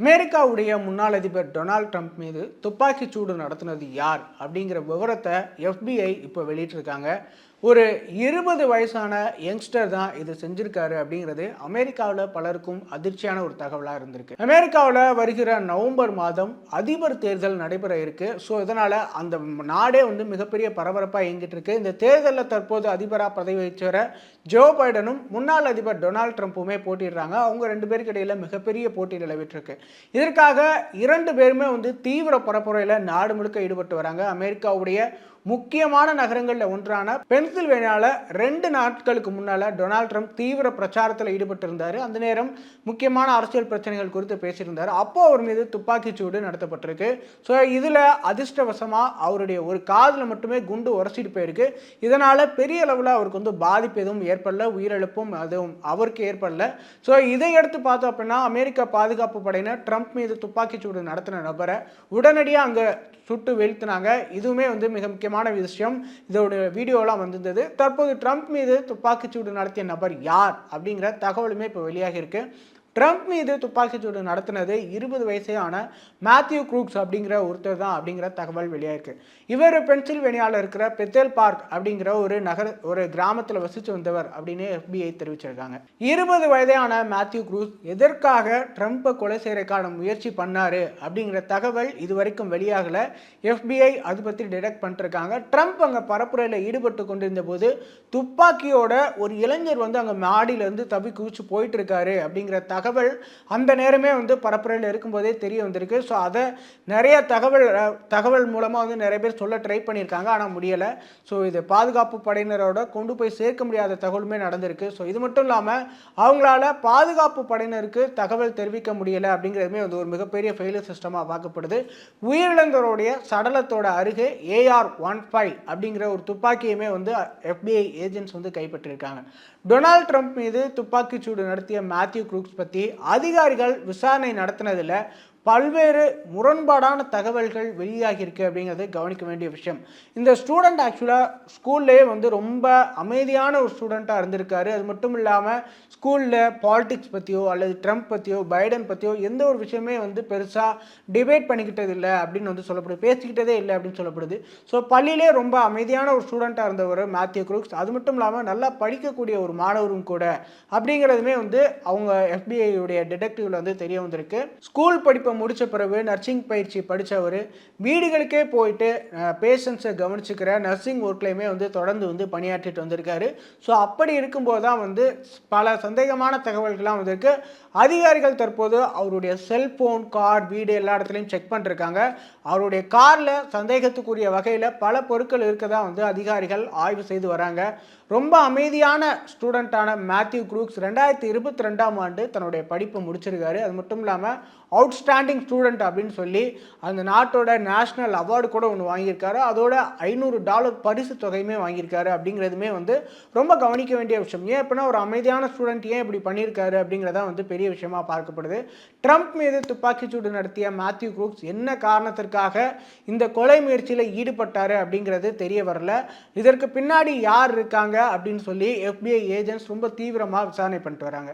அமெரிக்காவுடைய முன்னாள் அதிபர் டொனால்ட் ட்ரம்ப் மீது துப்பாக்கிச் சூடு நடத்தினது யார் அப்படிங்கிற விவரத்தை எஃபிஐ இப்போ வெளியிட்டிருக்காங்க. ஒரு இருபது வயசான யங்ஸ்டர் தான் இது செஞ்சிருக்காரு அப்படிங்கிறது அமெரிக்காவில் பலருக்கும் அதிர்ச்சியான ஒரு தகவலாக இருந்திருக்கு. அமெரிக்காவில் வருகிற நவம்பர் மாதம் அதிபர் தேர்தல் நடைபெற இருக்கு. ஸோ இதனால் அந்த நாடே வந்து மிகப்பெரிய பரபரப்பாக இயங்கிட்டு இருக்கு. இந்த தேர்தலில் தற்போது அதிபராக பதவி வச்சுற ஜோ பைடனும் முன்னாள் அதிபர் டொனால்ட் ட்ரம்ப்புமே போட்டிடுறாங்க. அவங்க ரெண்டு பேருக்கு இடையில் மிகப்பெரிய போட்டி நிலவிட்டிருக்கு இதற்காக இரண்டு பேருமே வந்து தீவிர பரப்புரையில் நாடு முழுக்க ஈடுபட்டு வராங்க. அமெரிக்காவுடைய முக்கியமான நகரங்களில் ஒன்றான பென்சில்வேனியாவில் ரெண்டு நாட்களுக்கு முன்னால் டொனால்ட் ட்ரம்ப் தீவிர பிரச்சாரத்தில் ஈடுபட்டிருந்தார். அந்த நேரம் முக்கியமான அரசியல் பிரச்சனைகள் குறித்து பேசியிருந்தார். அப்போ அவர் மீது துப்பாக்கிச்சூடு நடத்தப்பட்டிருக்கு. ஸோ இதில் அதிர்ஷ்டவசமாக அவருடைய ஒரு காதில் மட்டுமே குண்டு உரசிட்டு போயிருக்கு. இதனால் பெரிய அளவில் அவருக்கு வந்து பாதிப்பு எதுவும் ஏற்படல. உயிரிழப்பும் அதுவும் அவருக்கு ஏற்படல. ஸோ இதை எடுத்து பார்த்தோம் அப்படின்னா அமெரிக்க பாதுகாப்பு படையினர் ட்ரம்ப் மீது துப்பாக்கிச்சூடு நடத்தின நபரை உடனடியாக அங்கே சுட்டு வீழ்த்தினாங்க. இதுவுமே வந்து மிக முக்கியமான விஷயம். இதோட வீடியோலாம் வந்திருந்தது. தற்போது ட்ரம்ப் மீது துப்பாக்கிச்சூடு நடத்திய நபர் யார் அப்படிங்கிற தகவலுமே இப்போ வெளியாகியிருக்கு ட்ரம்ப் மீது துப்பாக்கிச்சூடு நடத்தினது இருபது வயசையான மேத்யூ குரூக்ஸ் அப்படிங்கிற ஒருத்தர் தான் அப்படிங்கிற தகவல் வெளியாயிருக்கு. இவர் பென்சில்வேனியாவில் இருக்கிற பெத்தேல் பார்க் அப்படிங்கிற ஒரு நகர ஒரு கிராமத்தில் வசித்து வந்தவர் அப்படின்னு எஃபிஐ தெரிவிச்சிருக்காங்க. இருபது வயதான மேத்யூ குரூஸ் எதற்காக ட்ரம்ப்பை கொலை செய்யறதுக்கான முயற்சி பண்ணாரு அப்படிங்கிற தகவல் இது வரைக்கும் வெளியாகலை எஃபிஐ அது பற்றி டிடெக்ட் பண்ணிருக்காங்க. ட்ரம்ப் அங்கே பரப்புரையில் ஈடுபட்டு கொண்டிருந்த போது துப்பாக்கியோட ஒரு இளைஞர் வந்து அங்கே மாடியிலேருந்து தப்பி குவிச்சு போயிட்டு இருக்காரு அப்படிங்கிற தகவல் தகவல் அந்த நேரமே வந்து பரப்புரையில் இருக்கும்போதே தெரிய வந்திருக்கு. ஸோ அதை நிறைய தகவல் தகவல் மூலமாக வந்து நிறைய பேர் சொல்ல ட்ரை பண்ணியிருக்காங்க. ஆனால் முடியலை. ஸோ இது பாதுகாப்பு படையினரோட கொண்டு போய் சேர்க்க முடியாத தகவலுமே நடந்திருக்கு. ஸோ இது மட்டும் இல்லாமல் அவங்களால பாதுகாப்பு படையினருக்கு தகவல் தெரிவிக்க முடியலை அப்படிங்கிறதுமே வந்து ஒரு மிகப்பெரிய ஃபெயிலியர் சிஸ்டமாக பார்க்கப்படுது. உயிரிழந்தவருடைய சடலத்தோட அருகே ஏஆர் ஒன் ஃபைவ் அப்படிங்கிற ஒரு துப்பாக்கியுமே வந்து எஃபிஐ ஏஜென்ட்ஸ் வந்து கைப்பற்றியிருக்காங்க டொனால்ட் ட்ரம்ப் மீது துப்பாக்கிச்சூடு நடத்திய மேத்யூ குரூக்ஸ் பற்றி அதிகாரிகள் விசாரணை நடத்தினதில் பல்வேறு முரண்பாடான தகவல்கள் வெளியாகியிருக்கு அப்படிங்கிறது கவனிக்க வேண்டிய விஷயம். இந்த ஸ்டூடெண்ட் ஆக்சுவலாக ஸ்கூல்லேயே வந்து ரொம்ப அமைதியான ஒரு ஸ்டூடெண்ட்டாக இருந்திருக்காரு. அது மட்டும் இல்லாமல் ஸ்கூலில் பாலிடிக்ஸ் பற்றியோ அல்லது ட்ரம்ப் பற்றியோ பைடன் பற்றியோ எந்த ஒரு விஷயமே வந்து பெருசாக டிபேட் பண்ணிக்கிட்டது இல்லை அப்படின்னு வந்து சொல்லப்படுது. பேசிக்கிட்டதே இல்லை அப்படின்னு சொல்லப்படுது. ஸோ பள்ளியிலே ரொம்ப அமைதியான ஒரு ஸ்டூடெண்ட்டாக இருந்தவர் மேத்யூ குரூக்ஸ் அது மட்டும் இல்லாமல் நல்லா படிக்கக்கூடிய ஒரு மாணவரும் கூட அப்படிங்கிறதுமே வந்து அவங்க எஃபிஐயுடைய டிடெக்டிவில் வந்து தெரிய வந்திருக்கு. ஸ்கூல் படிப்பு முடிச்ச பிறகு நர்சிங் பயிற்சி படித்தவர் வீடுகளுக்கே போயிட்டு பேஷண்ட்ஸை கவனிச்சுக்கிற நர்சிங் ஒர்க்லையுமே வந்து தொடர்ந்து வந்து பணியாற்றிட்டு வந்திருக்காரு. ஸோ அப்படி இருக்கும்போது தான் வந்து பல சந்தேகமான தகவல்கள்லாம் வந்திருக்கு. அதிகாரிகள் தற்போது அவருடைய செல்ஃபோன் கார் வீடு எல்லா இடத்துலையும் செக் பண்ணிருக்காங்க. அவருடைய காரில் சந்தேகத்துக்குரிய வகையில் பல பொருட்கள் இருக்கதான் வந்து அதிகாரிகள் ஆய்வு செய்து வராங்க. ரொம்ப அமைதியான ஸ்டூடெண்ட்டான மேத்யூ குரூக்ஸ் ரெண்டாயிரத்தி இருபத்தி ரெண்டாம் ஆண்டு தன்னுடைய படிப்பை முடிச்சிருக்காரு. அது மட்டும் இல்லாமல் அவுட்ஸ்டாண்ட் அவுட்ஸ்டாண்டிங் ஸ்டூடெண்ட் அப்படின்னு சொல்லி அந்த நாட்டோட நேஷ்னல் அவார்டு கூட ஒன்று வாங்கியிருக்காரு. அதோட ஐநூறு டாலர் பரிசு தொகையுமே வாங்கியிருக்காரு அப்படிங்கிறதுமே வந்து ரொம்ப கவனிக்க வேண்டிய விஷயம். ஏன் அப்படின்னா ஒரு அமைதியான ஸ்டூடெண்ட் ஏன் இப்படி பண்ணியிருக்காரு அப்படிங்கிறதா வந்து பெரிய விஷயமா பார்க்கப்படுது. ட்ரம்ப் மீது துப்பாக்கிச்சூடு நடத்திய மேத்யூ குரூக்ஸ் என்ன காரணத்திற்காக இந்த கொலை முயற்சியில் ஈடுபட்டாரு அப்படிங்கிறது தெரிய வரல. இதற்கு பின்னாடி யார் இருக்காங்க அப்படின்னு சொல்லி எஃபிஐ ஏஜென்ட்ஸ் ரொம்ப தீவிரமாக விசாரணை பண்ணிட்டு வராங்க.